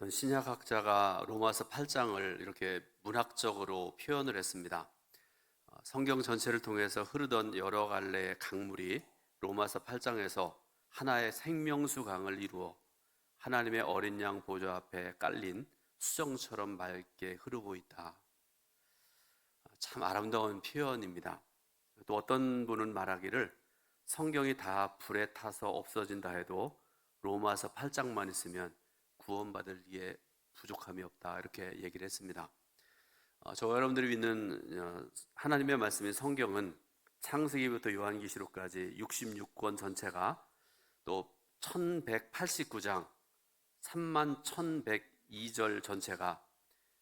어떤 신약학자가 로마서 8장을 이렇게 문학적으로 표현을 했습니다. 어, 성경 전체를 통해서 흐르던 여러 갈래의 강물이 로마서 8장에서 하나의 생명수 강을 이루어 하나님의 어린 양 보좌 앞에 깔린 수정처럼 맑게 흐르고 있다. 참 아름다운 표현입니다. 또 어떤 분은 말하기를 성경이 다 불에 타서 없어진다 해도 로마서 8장만 있으면 구원받을 이에 부족함이 없다 이렇게 얘기를 했습니다. 어, 저와 여러분들이 믿는 어, 하나님의 말씀인 성경은 창세기부터 요한계시록까지 66권 전체가 또 1189장 3만 1102절 전체가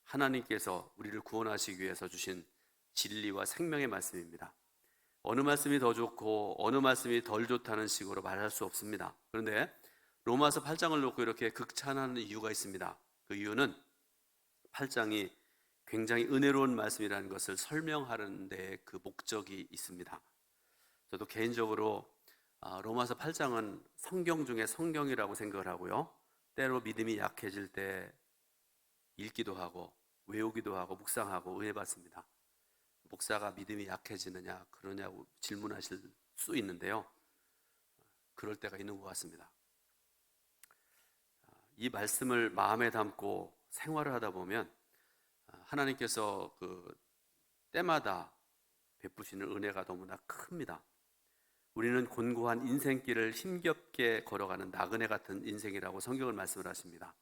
하나님께서 우리를 구원하시기 위해서 주신 진리와 생명의 말씀입니다. 어느 말씀이 더 좋고 어느 말씀이 덜 좋다는 식으로 말할 수 없습니다. 그런데 로마서 8장을 놓고 이렇게 극찬하는 이유가 있습니다. 그 이유는 8장이 굉장히 은혜로운 말씀이라는 것을 설명하는 데 그 목적이 있습니다. 저도 개인적으로 아, 로마서 8장은 성경 중에 성경이라고 생각을 하고요. 때로 믿음이 약해질 때 읽기도 하고 외우기도 하고 묵상하고 은혜 받습니다. 목사가 믿음이 약해지느냐 그러냐고 질문하실 수 있는데요. 그럴 때가 있는 것 같습니다. 이 말씀을 마음에 담고 생활을 하다 보면 하나님께서 그 때마다 베푸시는 은혜가 너무나 큽니다. 우리는 곤고한 인생길을 힘겹게 걸어가는 나그네 같은 인생이라고 성경을 말씀을 하십니다.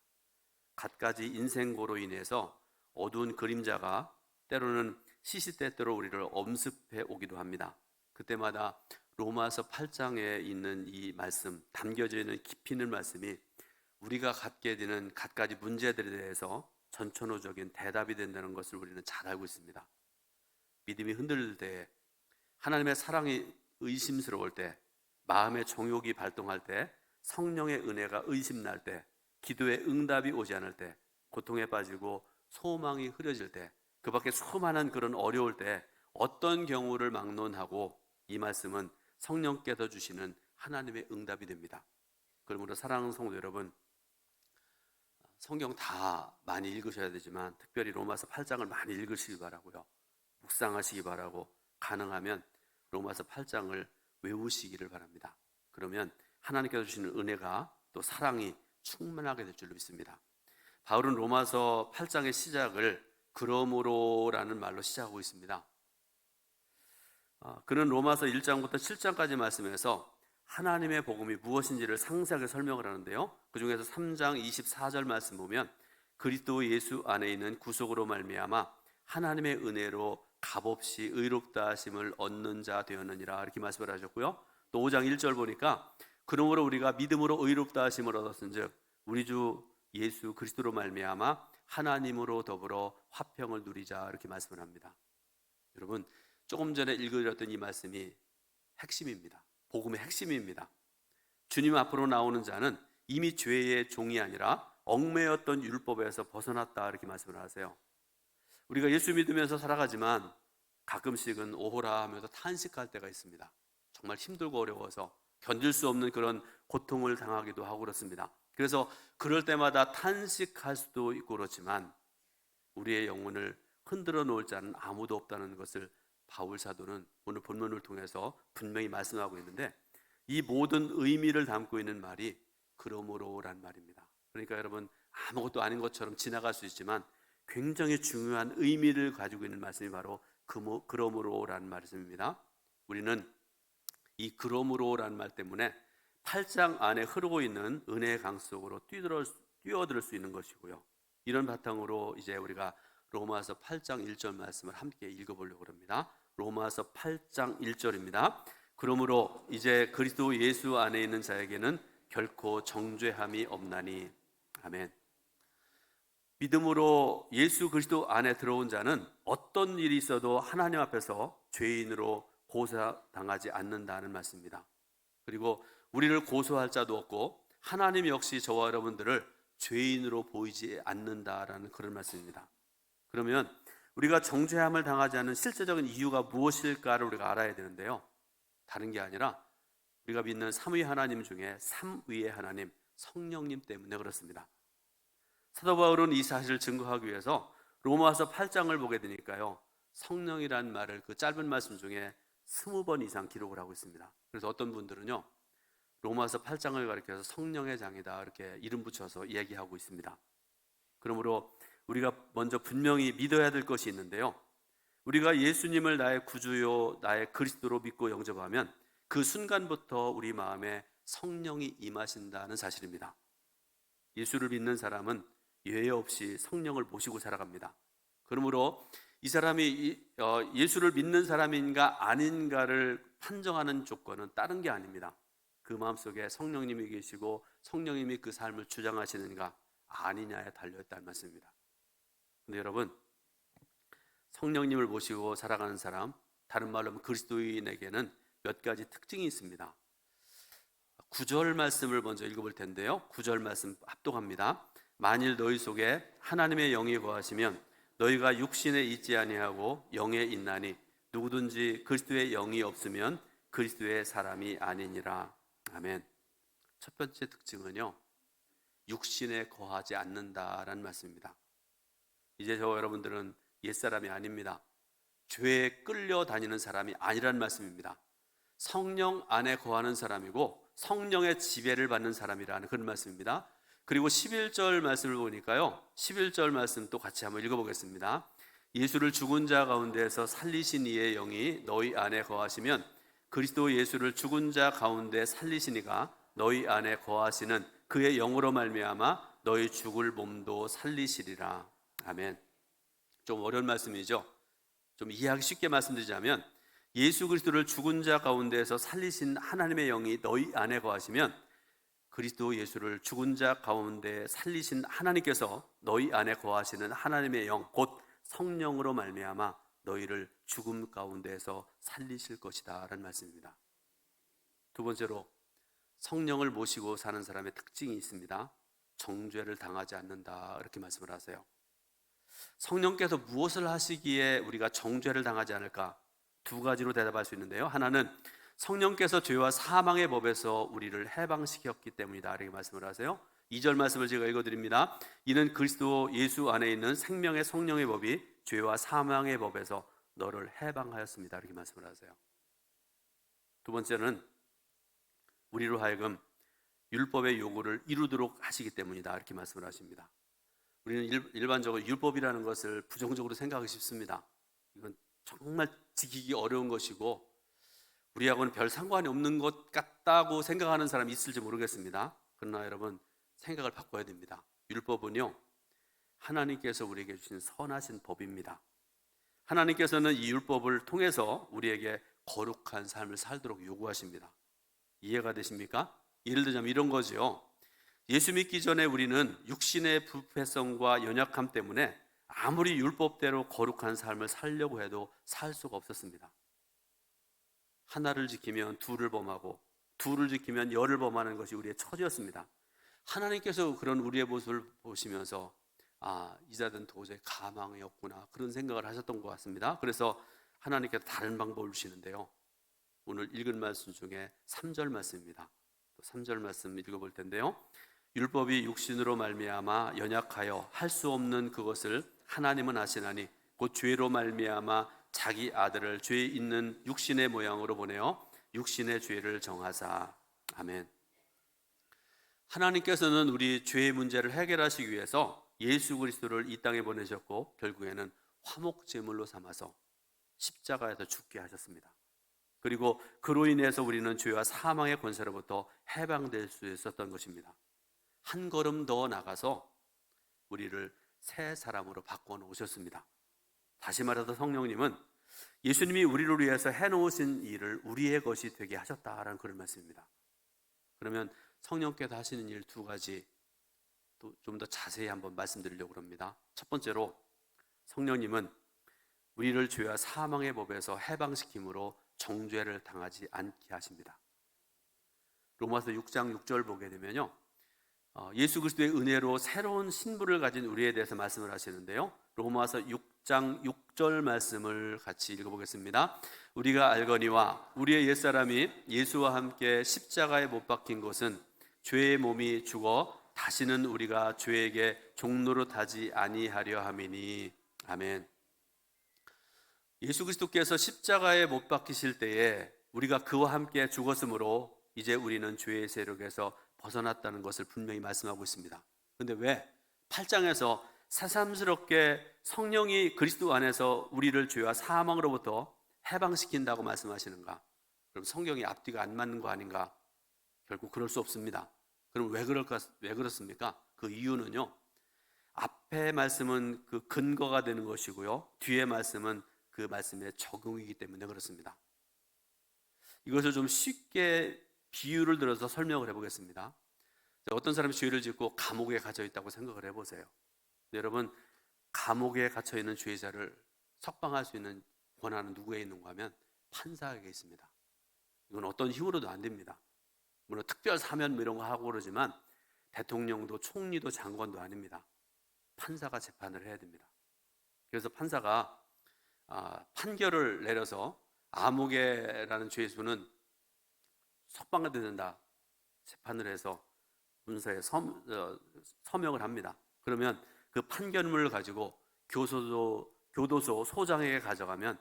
갖가지 인생고로 인해서 어두운 그림자가 때로는 시시때때로 우리를 엄습해 오기도 합니다. 그때마다 로마서 8장에 있는 이 말씀, 담겨져 있는 깊이 있는 말씀이 우리가 갖게 되는 갖가지 문제들에 대해서 전천후적인 대답이 된다는 것을 우리는 잘 알고 있습니다. 믿음이 흔들릴 때, 하나님의 사랑이 의심스러울 때, 마음의 정욕이 발동할 때, 성령의 은혜가 의심날 때, 기도의 응답이 오지 않을 때, 고통에 빠지고 소망이 흐려질 때, 그 밖에 수많은 그런 어려울 때, 어떤 경우를 막론하고 이 말씀은 성령께서 주시는 하나님의 응답이 됩니다. 그러므로 사랑하는 성도 여러분, 성경 다 많이 읽으셔야 되지만 특별히 로마서 8장을 많이 읽으시기 바라고요. 묵상하시기 바라고 가능하면 로마서 8장을 외우시기를 바랍니다. 그러면 하나님께서 주시는 은혜가 또 사랑이 충만하게 될 줄로 믿습니다. 바울은 로마서 8장의 시작을 그러므로라는 말로 시작하고 있습니다. 아, 그는 로마서 1장부터 7장까지 말씀해서 하나님의 복음이 무엇인지를 상세하게 설명을 하는데요. 그 중에서 3장 24절 말씀 보면 그리스도 예수 안에 있는 구속으로 말미암아 하나님의 은혜로 값없이 의롭다 하심을 얻는 자 되었느니라 이렇게 말씀을 하셨고요. 또 5장 1절 보니까 그러므로 우리가 믿음으로 의롭다 하심을 얻었은즉 우리 주 예수 그리스도로 말미암아 하나님으로 더불어 화평을 누리자 이렇게 말씀을 합니다. 여러분 조금 전에 읽어드렸던 이 말씀이 핵심입니다. 복음의 핵심입니다. 주님 앞으로 나오는 자는 이미 죄의 종이 아니라 얽매였던 율법에서 벗어났다 이렇게 말씀을 하세요. 우리가 예수 믿으면서 살아가지만 가끔씩은 오호라 하면서 탄식할 때가 있습니다. 정말 힘들고 어려워서 견딜 수 없는 그런 고통을 당하기도 하고 그렇습니다. 그래서 그럴 때마다 탄식할 수도 있고 그렇지만 우리의 영혼을 흔들어 놓을 자는 아무도 없다는 것을 바울 사도는 오늘 본문을 통해서 분명히 말씀하고 있는데 이 모든 의미를 담고 있는 말이 그러므로란 말입니다. 그러니까 여러분 아무것도 아닌 것처럼 지나갈 수 있지만 굉장히 중요한 의미를 가지고 있는 말씀이 바로 그러므로란 말씀입니다. 우리는 이 그러므로란 말 때문에 8장 안에 흐르고 있는 은혜의 강 속으로 뛰어들 수 있는 것이고요. 이런 바탕으로 이제 우리가 로마서 8장 1절 말씀을 함께 읽어보려고 합니다. 로마서 8장 1절입니다. 그러므로 이제 그리스도 예수 안에 있는 자에게는 결코 정죄함이 없나니 아멘. 믿음으로 예수 그리스도 안에 들어온 자는 어떤 일이 있어도 하나님 앞에서 죄인으로 고소당하지 않는다는 말씀입니다. 그리고 우리를 고소할 자도 없고 하나님 역시 저와 여러분들을 죄인으로 보이지 않는다라는 그런 말씀입니다. 그러면 우리가 정죄함을 당하지 않는 실제적인 이유가 무엇일까를 우리가 알아야 되는데요. 다른 게 아니라 우리가 믿는 삼위 하나님 중에 삼위의 하나님 성령님 때문에 그렇습니다. 사도 바울은 이 사실을 증거하기 위해서 로마서 8장을 보게 되니까요. 성령이란 말을 그 짧은 말씀 중에 스무 번 이상 기록을 하고 있습니다. 그래서 어떤 분들은요. 로마서 8장을 가리켜서 성령의 장이다 이렇게 이름 붙여서 얘기하고 있습니다. 그러므로 우리가 먼저 분명히 믿어야 될 것이 있는데요. 우리가 예수님을 나의 구주요 나의 그리스도로 믿고 영접하면 그 순간부터 우리 마음에 성령이 임하신다는 사실입니다. 예수를 믿는 사람은 예외 없이 성령을 모시고 살아갑니다. 그러므로 이 사람이 어, 예수를 믿는 사람인가 아닌가를 판정하는 조건은 다른 게 아닙니다. 그 마음속에 성령님이 계시고 성령님이 그 삶을 주장하시는가 아니냐에 달려 있다는 말씀입니다. 근데 여러분 성령님을 모시고 살아가는 사람, 다른 말로 하면 그리스도인에게는 몇 가지 특징이 있습니다. 구절 말씀을 먼저 읽어볼 텐데요. 구절 말씀 합독합니다. 만일 너희 속에 하나님의 영이 거하시면 너희가 육신에 있지 아니하고 영에 있나니 누구든지 그리스도의 영이 없으면 그리스도의 사람이 아니니라. 아멘. 첫 번째 특징은요. 육신에 거하지 않는다라는 말씀입니다. 이제 저 여러분들은 옛사람이 아닙니다. 죄에 끌려다니는 사람이 아니란 말씀입니다. 성령 안에 거하는 사람이고 성령의 지배를 받는 사람이라는 그런 말씀입니다. 그리고 11절 말씀을 보니까요. 11절 말씀 또 같이 한번 읽어보겠습니다. 예수를 죽은 자 가운데서 살리신 이의 영이 너희 안에 거하시면 그리스도 예수를 죽은 자 가운데 살리신 이가 너희 안에 거하시는 그의 영으로 말미암아 너희 죽을 몸도 살리시리라. 아멘. 좀 어려운 말씀이죠. 좀 이해하기 쉽게 말씀드리자면 예수 그리스도를 죽은 자 가운데서 살리신 하나님의 영이 너희 안에 거하시면 그리스도 예수를 죽은 자 가운데 살리신 하나님께서 너희 안에 거하시는 하나님의 영 곧 성령으로 말미암아 너희를 죽음 가운데에서 살리실 것이다라는 말씀입니다. 두 번째로 성령을 모시고 사는 사람의 특징이 있습니다. 정죄를 당하지 않는다 이렇게 말씀을 하세요. 성령께서 무엇을 하시기에 우리가 정죄를 당하지 않을까? 두 가지로 대답할 수 있는데요. 하나는 성령께서 죄와 사망의 법에서 우리를 해방시켰기 때문이다. 이렇게 말씀을 하세요. 2절 말씀을 제가 읽어드립니다. 이는 그리스도 예수 안에 있는 생명의 성령의 법이 죄와 사망의 법에서 너를 해방하였습니다. 이렇게 말씀을 하세요. 두 번째는 우리로 하여금 율법의 요구를 이루도록 하시기 때문이다. 이렇게 말씀을 하십니다. 우리는 일반적으로 율법이라는 것을 부정적으로 생각하기 쉽습니다. 이건 정말 지키기 어려운 것이고 우리하고는 별 상관이 없는 것 같다고 생각하는 사람이 있을지 모르겠습니다. 그러나 여러분 생각을 바꿔야 됩니다. 율법은요 하나님께서 우리에게 주신 선하신 법입니다. 하나님께서는 이 율법을 통해서 우리에게 거룩한 삶을 살도록 요구하십니다. 이해가 되십니까? 예를 들자면 이런 거죠. 예수 믿기 전에 우리는 육신의 부패성과 연약함 때문에 아무리 율법대로 거룩한 삶을 살려고 해도 살 수가 없었습니다. 하나를 지키면 둘을 범하고 둘을 지키면 열을 범하는 것이 우리의 처지였습니다. 하나님께서 그런 우리의 모습을 보시면서 아, 이자든 도저히 가망이 없구나 그런 생각을 하셨던 것 같습니다. 그래서 하나님께서 다른 방법을 주시는데요. 오늘 읽은 말씀 중에 3절 말씀입니다. 3절 말씀 읽어볼 텐데요. 율법이 육신으로 말미암아 연약하여 할 수 없는 그것을 하나님은 아시나니 곧 죄로 말미암아 자기 아들을 죄 있는 육신의 모양으로 보내어 육신의 죄를 정하사 아멘. 하나님께서는 우리 죄의 문제를 해결하시기 위해서 예수 그리스도를 이 땅에 보내셨고 결국에는 화목 제물로 삼아서 십자가에서 죽게 하셨습니다. 그리고 그로 인해서 우리는 죄와 사망의 권세로부터 해방될 수 있었던 것입니다. 한 걸음 더 나가서 우리를 새 사람으로 바꿔 놓으셨습니다. 다시 말해서 성령님은 예수님이 우리를 위해서 해 놓으신 일을 우리의 것이 되게 하셨다라는 그런 말씀입니다. 그러면 성령께서 하시는 일 두 가지 또 좀 더 자세히 한번 말씀드리려고 합니다. 첫 번째로 성령님은 우리를 죄와 사망의 법에서 해방시킴으로 정죄를 당하지 않게 하십니다. 로마서 6장 6절 보게 되면요. 어, 예수 그리스도의 은혜로 새로운 신부를 가진 우리에 대해서 말씀을 하시는데요. 로마서 6장 6절 말씀을 같이 읽어보겠습니다. 우리가 알거니와 우리의 옛사람이 예수와 함께 십자가에 못 박힌 것은 죄의 몸이 죽어 다시는 우리가 죄에게 종로로 타지 아니하려 함이니 아멘. 예수 그리스도께서 십자가에 못 박히실 때에 우리가 그와 함께 죽었으므로 이제 우리는 죄의 세력에서 벗어났다는 것을 분명히 말씀하고 있습니다. 근데 왜 8장에서 새삼스럽게 성령이 그리스도 안에서 우리를 죄와 사망으로부터 해방시킨다고 말씀하시는가? 그럼 성경이 앞뒤가 안 맞는 거 아닌가? 결국 그럴 수 없습니다. 그럼 왜 그럴까? 왜 그렇습니까? 그 이유는요. 앞에 말씀은 그 근거가 되는 것이고요. 뒤에 말씀은 그 말씀의 적용이기 때문에 그렇습니다. 이것을 좀 쉽게 비유를 들어서 설명을 해보겠습니다. 어떤 사람이 죄를 짓고 감옥에 갇혀 있다고 생각을 해보세요. 여러분 감옥에 갇혀 있는 죄자를 석방할 수 있는 권한은 누구에 있는가 하면 판사에게 있습니다. 이건 어떤 힘으로도 안 됩니다. 물론 특별 사면 뭐 이런 거 하고 그러지만 대통령도 총리도 장관도 아닙니다. 판사가 재판을 해야 됩니다. 그래서 판사가 아, 판결을 내려서 암흑에라는 죄수는 석방이 된다 재판을 해서 문서에 서, 어, 서명을 합니다. 그러면 그 판결문을 가지고 교도소, 교도소 소장에게 가져가면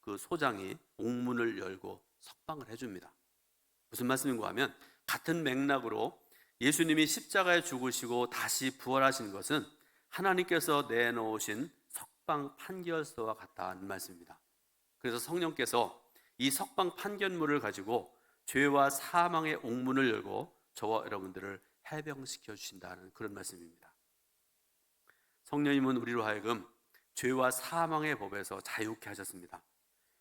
그 소장이 옥문을 열고 석방을 해줍니다. 무슨 말씀인가 하면 같은 맥락으로 예수님이 십자가에 죽으시고 다시 부활하신 것은 하나님께서 내놓으신 석방 판결서와 같다는 말씀입니다. 그래서 성령께서 이 석방 판결문을 가지고 죄와 사망의 옥문을 열고 저와 여러분들을 해병시켜 주신다는 그런 말씀입니다. 성령님은 우리로 하여금 죄와 사망의 법에서 자유케 하셨습니다.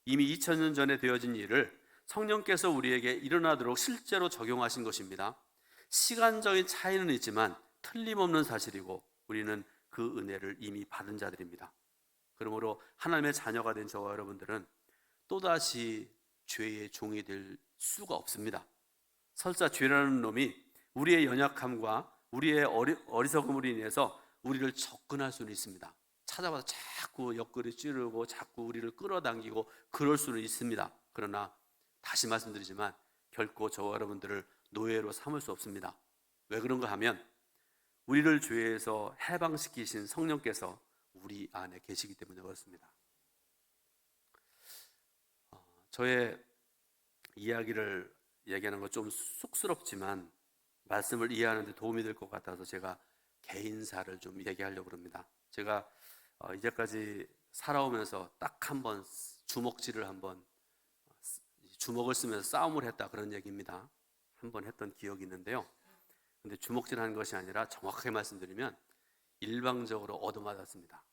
이미 2000년 전에 되어진 일을 성령께서 우리에게 일어나도록 실제로 적용하신 것입니다. 시간적인 차이는 있지만 틀림없는 사실이고 우리는 그 은혜를 이미 받은 자들입니다. 그러므로 하나님의 자녀가 된 저와 여러분들은 또다시 죄의 종이 될 수가 없습니다. 설사 죄라는 놈이 우리의 연약함과 우리의 어리, 어리석음으로 인해서 우리를 접근할 수는 있습니다. 찾아와서 자꾸 옆구리 찌르고 자꾸 우리를 끌어당기고 그럴 수는 있습니다. 그러나 다시 말씀드리지만 결코 저와 여러분들을 노예로 삼을 수 없습니다. 왜 그런가 하면 우리를 죄에서 해방시키신 성령께서 우리 안에 계시기 때문에 그렇습니다. 어, 저의 이야기를 얘기하는 건좀 쑥스럽지만 말씀을 이해하는 데 도움이 될 것 같아서 제가 개인사를 좀 얘기하려고 합니다. 제가 어, 이제까지 살아오면서 딱 한 번 주먹질을 한번 주먹을 쓰면서 싸움을 했다 그런 얘기입니다. 한 번 했던 기억이 있는데요. 근데 주먹질 하는 것이 아니라 정확하게 말씀드리면 일방적으로 얻어맞았습니다.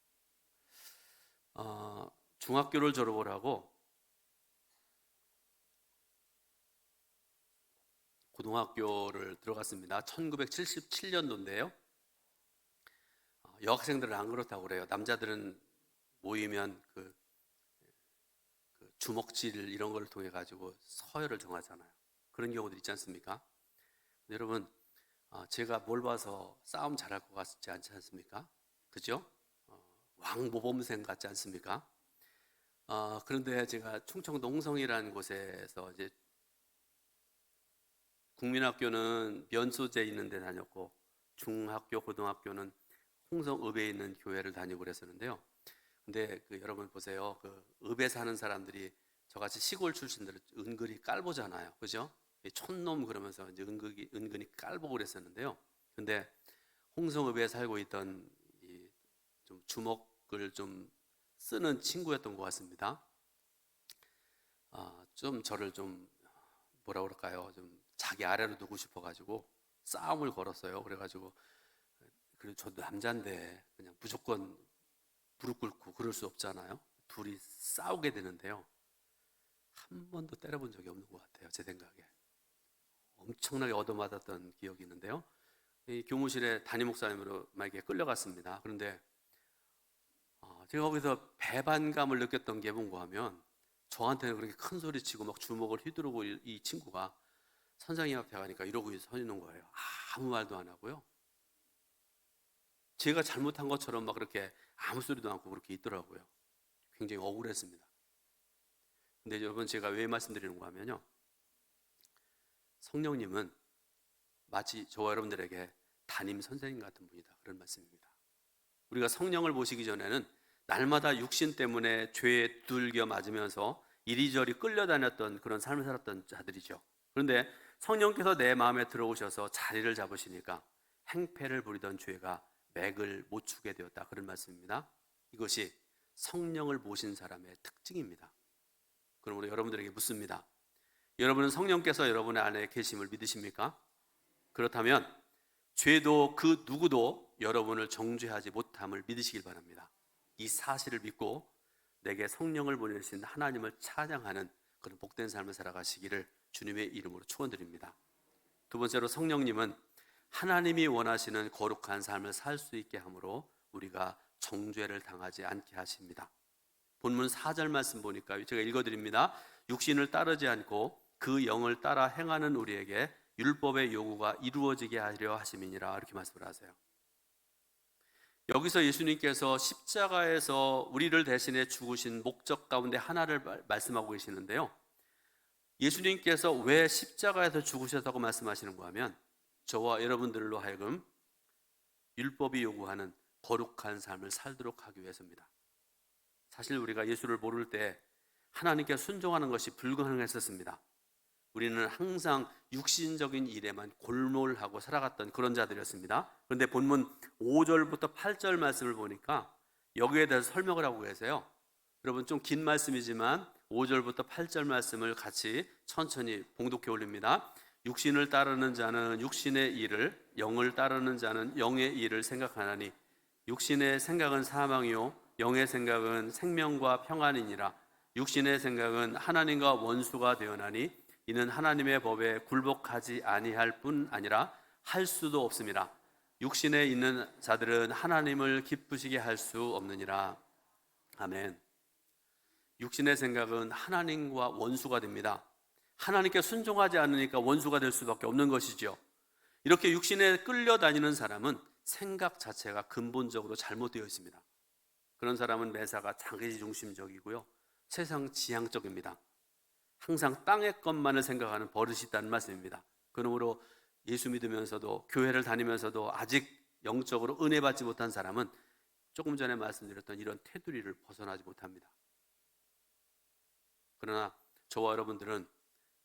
어, 중학교를 졸업을 하고 고등학교를 들어갔습니다. 1977년도인데요. 어, 여학생들은 안 그렇다고 그래요. 남자들은 모이면 그, 그 주먹질 이런 걸 통해 가지고 서열을 정하잖아요. 그런 경우도 있지 않습니까? 여러분, 어, 제가 뭘 봐서 싸움 잘할 것 같지 않지 않습니까? 그죠? 어, 왕모범생 같지 않습니까? 어, 그런데 제가 충청도 홍성이라는 곳에서 이제 국민학교는 면소재 있는 데 다녔고 중학교, 고등학교는 홍성읍에 있는 교회를 다니고 그랬었는데요. 근데 그 여러분 보세요. 그 읍에 사는 사람들이 저같이 시골 출신들을 은근히 깔보잖아요. 그죠? 촌놈 그러면서 이제 은근히, 은근히 깔보고 그랬었는데요. 근데 홍성읍에 살고 있던 이좀 주먹을 좀 쓰는 친구였던 것 같습니다. 아, 좀 저를 좀 뭐라 그럴까요? 좀 자기 아래로 두고 싶어가지고 싸움을 걸었어요. 그래가지고 그리고 저도 남자인데 그냥 무조건 무릎 꿇고 그럴 수 없잖아요. 둘이 싸우게 되는데요. 한 번도 때려본 적이 없는 것 같아요. 제 생각에. 엄청나게 얻어맞았던 기억이 있는데요. 이 교무실에 담임 목사님으로 만약에 끌려갔습니다. 그런데 어, 제가 거기서 배반감을 느꼈던 게 뭔가 하면 저한테는 그렇게 큰 소리 치고 막 주먹을 휘두르고 이 친구가 선생님 앞에 가니까 이러고 서 있는 거예요. 아무 말도 안 하고요. 제가 잘못한 것처럼 막 그렇게 아무 소리도 않고 그렇게 있더라고요. 굉장히 억울했습니다. 근데 여러분 제가 왜 말씀드리는 거 하면요. 성령님은 마치 저와 여러분들에게 담임 선생님 같은 분이다. 그런 말씀입니다. 우리가 성령을 보시기 전에는 날마다 육신 때문에 죄에 두들겨 맞으면서 이리저리 끌려다녔던 그런 삶을 살았던 자들이죠. 그런데 성령께서 내 마음에 들어오셔서 자리를 잡으시니까 행패를 부리던 죄가 맥을 못 추게 되었다. 그런 말씀입니다. 이것이 성령을 모신 사람의 특징입니다. 그러므로 여러분들에게 묻습니다. 여러분은 성령께서 여러분의 안에 계심을 믿으십니까? 그렇다면 죄도 그 누구도 여러분을 정죄하지 못함을 믿으시길 바랍니다. 이 사실을 믿고 내게 성령을 보내신 하나님을 찬양하는 그런 복된 삶을 살아가시기를 주님의 이름으로 축원드립니다. 두 번째로 성령님은 하나님이 원하시는 거룩한 삶을 살 수 있게 함으로 우리가 정죄를 당하지 않게 하십니다. 본문 4절 말씀 보니까 제가 읽어 드립니다. 육신을 따르지 않고 그 영을 따라 행하는 우리에게 율법의 요구가 이루어지게 하려 하심이니라 이렇게 말씀을 하세요. 여기서 예수님께서 십자가에서 우리를 대신해 죽으신 목적 가운데 하나를 말씀하고 계시는데요. 예수님께서 왜 십자가에서 죽으셨다고 말씀하시는가 하면 저와 여러분들로 하여금 율법이 요구하는 거룩한 삶을 살도록 하기 위해서입니다. 사실 우리가 예수를 모를 때 하나님께 순종하는 것이 불가능했었습니다. 우리는 항상 육신적인 일에만 골몰하고 살아갔던 그런 자들이었습니다. 그런데 본문 5절부터 8절 말씀을 보니까 여기에 대해서 설명을 하고 계세요. 여러분 좀 긴 말씀이지만 5절부터 8절 말씀을 같이 천천히 봉독해 올립니다. 육신을 따르는 자는 육신의 일을, 영을 따르는 자는 영의 일을 생각하나니 육신의 생각은 사망이요 영의 생각은 생명과 평안이니라. 육신의 생각은 하나님과 원수가 되어나니 이는 하나님의 법에 굴복하지 아니할 뿐 아니라 할 수도 없습니다. 육신에 있는 자들은 하나님을 기쁘시게 할 수 없느니라. 아멘. 육신의 생각은 하나님과 원수가 됩니다. 하나님께 순종하지 않으니까 원수가 될 수밖에 없는 것이죠. 이렇게 육신에 끌려다니는 사람은 생각 자체가 근본적으로 잘못되어 있습니다. 그런 사람은 매사가 자기 중심적이고요. 세상 지향적입니다. 항상 땅의 것만을 생각하는 버릇이 있다는 말씀입니다. 그러므로 예수 믿으면서도 교회를 다니면서도 아직 영적으로 은혜 받지 못한 사람은 조금 전에 말씀드렸던 이런 테두리를 벗어나지 못합니다. 그러나 저와 여러분들은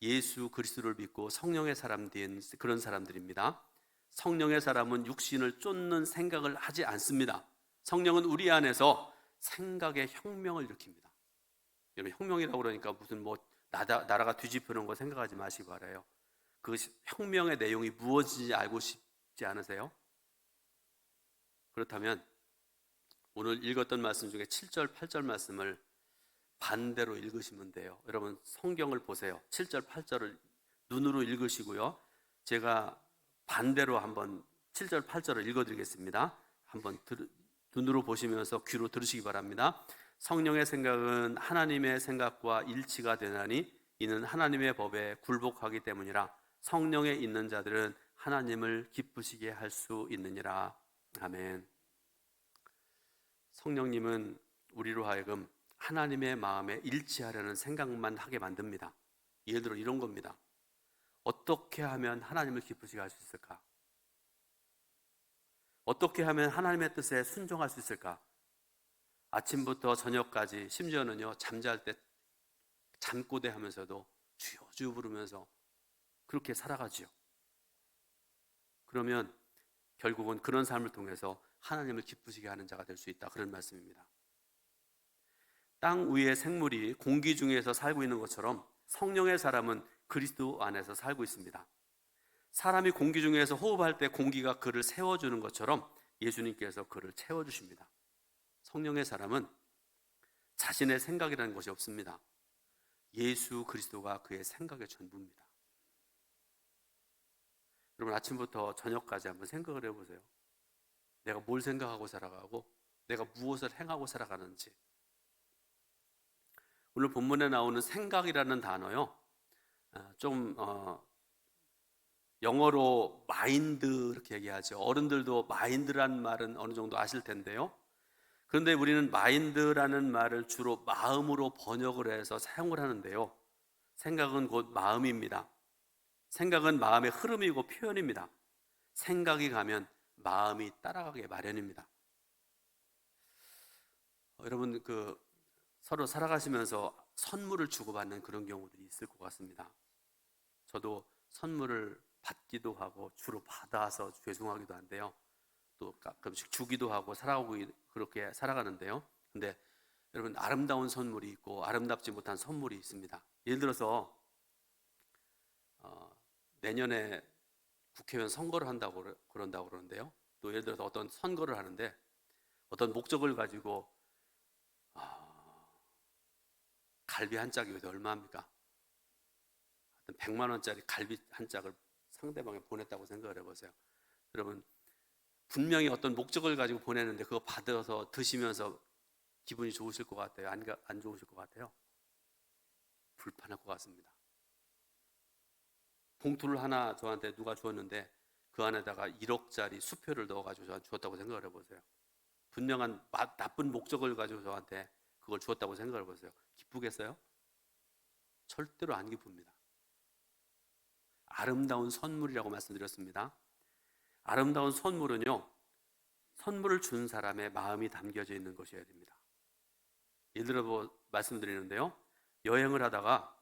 예수 그리스도를 믿고 성령의 사람 된 그런 사람들입니다. 성령의 사람은 육신을 쫓는 생각을 하지 않습니다. 성령은 우리 안에서 생각의 혁명을 일으킵니다. 여러분 혁명이라고 그러니까 무슨 뭐 나라, 나라가 뒤집히는 거 생각하지 마시기 바라요. 그 혁명의 내용이 무엇인지 알고 싶지 않으세요? 그렇다면 오늘 읽었던 말씀 중에 7절, 8절 말씀을 반대로 읽으시면 돼요. 여러분 성경을 보세요. 7절, 8절을 눈으로 읽으시고요. 제가 반대로 한번 7절, 8절을 읽어드리겠습니다. 한번 들, 눈으로 보시면서 귀로 들으시기 바랍니다. 성령의 생각은 하나님의 생각과 일치가 되나니 이는 하나님의 법에 굴복하기 때문이라 성령에 있는 자들은 하나님을 기쁘시게 할 수 있느니라. 아멘. 성령님은 우리로 하여금 하나님의 마음에 일치하려는 생각만 하게 만듭니다. 예를 들어 이런 겁니다. 어떻게 하면 하나님을 기쁘시게 할 수 있을까? 어떻게 하면 하나님의 뜻에 순종할 수 있을까? 아침부터 저녁까지 심지어는요 잠잘 때 잠꼬대 하면서도 주여 주여 부르면서 그렇게 살아가지요. 그러면 결국은 그런 삶을 통해서 하나님을 기쁘시게 하는 자가 될 수 있다 그런 말씀입니다. 땅 위의 생물이 공기 중에서 살고 있는 것처럼 성령의 사람은 그리스도 안에서 살고 있습니다. 사람이 공기 중에서 호흡할 때 공기가 그를 세워주는 것처럼 예수님께서 그를 채워주십니다. 성령의 사람은 자신의 생각이라는 것이 없습니다. 예수 그리스도가 그의 생각의 전부입니다. 여러분 아침부터 저녁까지 한번 생각을 해보세요. 내가 뭘 생각하고 살아가고 내가 무엇을 행하고 살아가는지. 오늘 본문에 나오는 생각이라는 단어요. 아, 좀 어, 영어로 마인드 이렇게 얘기하죠. 어른들도 마인드란 말은 어느 정도 아실 텐데요. 그런데 우리는 마인드라는 말을 주로 마음으로 번역을 해서 사용을 하는데요. 생각은 곧 마음입니다. 생각은 마음의 흐름이고 표현입니다. 생각이 가면 마음이 따라가게 마련입니다. 어, 여러분 그 서로 살아가시면서 선물을 주고받는 그런 경우들이 있을 것 같습니다. 저도 선물을 받기도 하고 주로 받아서 죄송하기도 한데요. 또 가끔씩 주기도 하고 살아가고 그렇게 살아가는데요. 근데 여러분 아름다운 선물이 있고 아름답지 못한 선물이 있습니다. 예를 들어서 어, 내년에 국회의원 선거를 한다고 그런다고 그러는데요. 또 예를 들어서 어떤 선거를 하는데 어떤 목적을 가지고 아, 갈비 한 짝이 얼마입니까? 100만 원짜리 갈비 한 짝을 상대방에 보냈다고 생각을 해보세요. 여러분 분명히 어떤 목적을 가지고 보내는데 그거 받아서 드시면서 기분이 좋으실 것 같아요? 안, 가- 안 좋으실 것 같아요? 불편할 것 같습니다. 봉투를 하나 저한테 누가 주었는데 그 안에다가 1억짜리 수표를 넣어가지고 저한테 주었다고 생각을 해보세요. 분명한 마- 나쁜 목적을 가지고 저한테 그걸 주었다고 생각을 해보세요. 기쁘겠어요? 절대로 안 기쁩니다. 아름다운 선물이라고 말씀드렸습니다. 아름다운 선물은요, 선물을 준 사람의 마음이 담겨져 있는 것이어야 됩니다. 예를 들어 뭐 말씀드리는데요, 여행을 하다가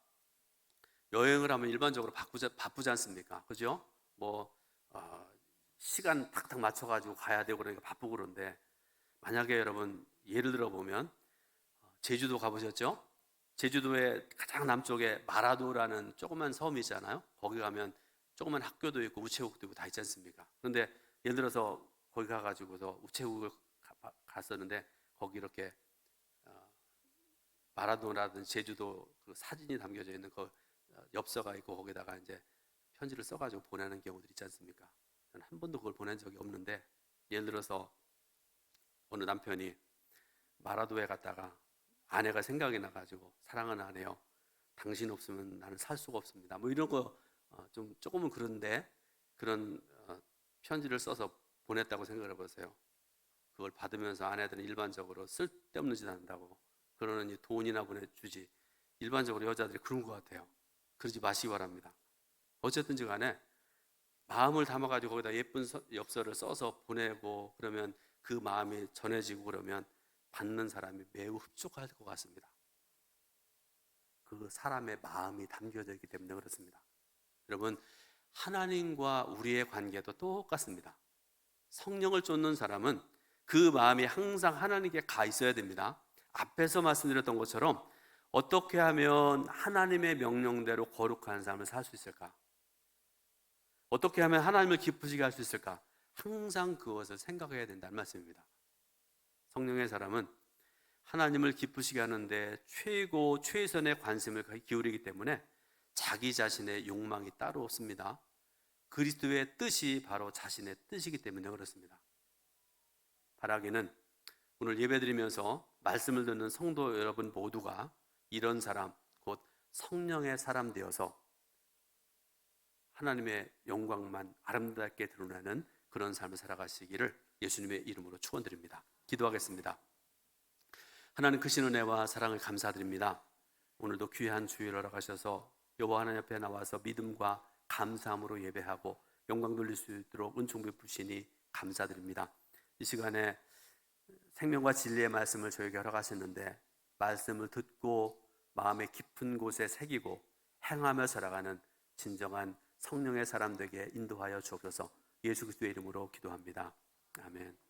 여행을 하면 일반적으로 바쁘지, 바쁘지 않습니까? 그죠? 뭐 어, 시간 탁탁 맞춰가지고 가야 되고 그러니까 바쁘고 그런데 만약에 여러분 예를 들어 보면 어, 제주도 가보셨죠? 제주도의 가장 남쪽에 마라도라는 조그만 섬이 있잖아요. 거기 가면 조그만 학교도 있고 우체국도 있고 다 있지 않습니까? 그런데 예를 들어서 거기 가가지고서 우체국을 가- 갔었는데 거기 이렇게 어, 마라도라든지 제주도 그 사진이 담겨져 있는 그 어, 엽서가 있고 거기다가 이제 편지를 써가지고 보내는 경우들 있지 않습니까? 한 번도 그걸 보낸 적이 없는데 예를 들어서 어느 남편이 마라도에 갔다가 아내가 생각이 나가지고 사랑하는 아내요. 당신 없으면 나는 살 수가 없습니다. 뭐 이런 거 좀 조금은 그런데 그런 어, 편지를 써서 보냈다고 생각을 해보세요. 그걸 받으면서 아내들은 일반적으로 쓸데없는 짓 한다고 그러느니 돈이나 보내주지 일반적으로 여자들이 그런 것 같아요. 그러지 마시기 바랍니다. 어쨌든지 간에 마음을 담아가지고 거기다 예쁜 서- 엽서를 써서 보내고 그러면 그 마음이 전해지고 그러면 받는 사람이 매우 흡족할 것 같습니다. 그 사람의 마음이 담겨져 있기 때문에 그렇습니다. 여러분, 하나님과 우리의 관계도 똑같습니다. 성령을 쫓는 사람은 그 마음이 항상 하나님께 가 있어야 됩니다. 앞에서 말씀드렸던 것처럼 어떻게 하면 하나님의 명령대로 거룩한 삶을 살 수 있을까? 어떻게 하면 하나님을 기쁘시게 할 수 있을까? 항상 그것을 생각해야 된다는 말씀입니다. 성령의 사람은 하나님을 기쁘시게 하는데 최고 최선의 관심을 기울이기 때문에 자기 자신의 욕망이 따로 없습니다. 그리스도의 뜻이 바로 자신의 뜻이기 때문에 그렇습니다. 바라기는 오늘 예배드리면서 말씀을 듣는 성도 여러분 모두가 이런 사람, 곧 성령의 사람 되어서 하나님의 영광만 아름답게 드러나는 그런 삶을 살아가시기를 예수님의 이름으로 축원드립니다. 기도하겠습니다. 하나님 크신 은혜와 사랑을 감사드립니다. 오늘도 귀한 주일을 허락하셔서 여호와 하나님 옆에 나와서 믿음과 감사함으로 예배하고 영광 돌릴 수 있도록 은총 베푸시니 감사드립니다. 이 시간에 생명과 진리의 말씀을 저에게 허락하셨는데 말씀을 듣고 마음의 깊은 곳에 새기고 행하며 살아가는 진정한 성령의 사람들에게 인도하여 주옵소서 예수 그리스도의 이름으로 기도합니다. 아멘.